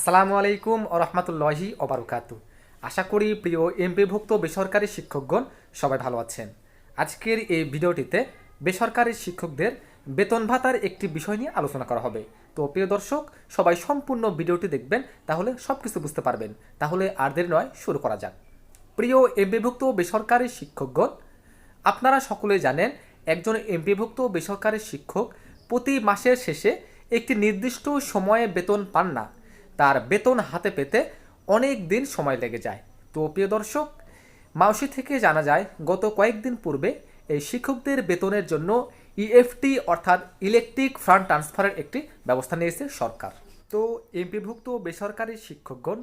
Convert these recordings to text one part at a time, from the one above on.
আসসালামু আলাইকুম রহমতুল্লাহি ওবরকাতু আশা করি প্রিয় এমপিভুক্ত বেসরকারি শিক্ষকগণ সবাই ভালো আছেন। আজকের এই ভিডিওটিতে বেসরকারি শিক্ষকদের বেতন ভাতার একটি বিষয় নিয়ে আলোচনা করা হবে। তো প্রিয় দর্শক, সবাই সম্পূর্ণ ভিডিওটি দেখবেন, তাহলে সব কিছু বুঝতে পারবেন। তাহলে আর দেরি নয়, শুরু করা যাক। প্রিয় এমপিভুক্ত বেসরকারি শিক্ষকগণ, আপনারা সকলে জানেন, একজন এমপিভুক্ত বেসরকারি শিক্ষক প্রতি মাসের শেষে একটি নির্দিষ্ট সময়ে বেতন পান না। তার বেতন হাতে পেতে অনেক দিন সময় লেগে যায়। তো প্রিয় দর্শক, মাউসি থেকে জানা যায়, গত কয়েকদিন পূর্বে এই শিক্ষকদের বেতনের জন্য ইএফটি অর্থাৎ ইলেকট্রিক ফান্ড ট্রান্সফারের একটি ব্যবস্থা নিয়েছে সরকার। তো এমপিভুক্ত বেসরকারি শিক্ষকগণ,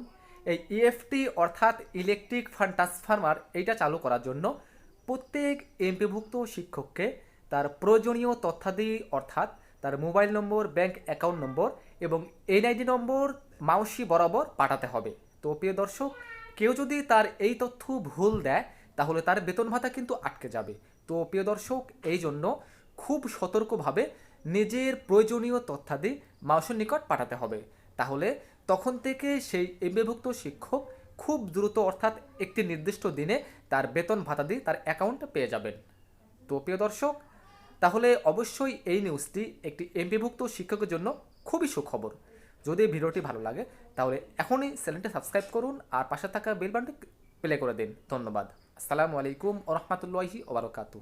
এই ইএফটি অর্থাৎ ইলেকট্রিক ফান্ড ট্রান্সফার্মার এইটা চালু করার জন্য প্রত্যেক এমপিভুক্ত শিক্ষককে তার প্রয়োজনীয় তথ্যাদি অর্থাৎ তার মোবাইল নম্বর, ব্যাংক অ্যাকাউন্ট নম্বর এবং এনআইডি নম্বর মাউসি বরাবর পাঠাতে হবে। তো প্রিয় দর্শক, কেউ যদি তার এই তথ্য ভুল দেয়, তাহলে তার বেতন ভাতা কিন্তু আটকে যাবে। তো প্রিয় দর্শক এই জন্য খুব সতর্কভাবে নিজের প্রয়োজনীয় তথ্যাদি মাউসের নিকট পাঠাতে হবে। তাহলে তখন থেকে সেই এমবিভুক্ত শিক্ষক খুব দ্রুত অর্থাৎ একটি নির্দিষ্ট দিনে তার বেতন ভাতাদি তার অ্যাকাউন্টে পেয়ে যাবেন। তো প্রিয় দর্শক, তাহলে অবশ্যই এই নিউজটি একটি এমপিভুক্ত শিক্ষকের জন্য খুবই সুখবর। যদি ভিডিওটি ভালো লাগে, তাহলে এখনই চ্যানেলটি সাবস্ক্রাইব করুন আর পাশে থাকা বেল বাটনটি প্লে করে দিন। ধন্যবাদ। আসসালামু আলাইকুম ওরহমতুল্লাহি রহমতুল্লাহি ওবরাকাতু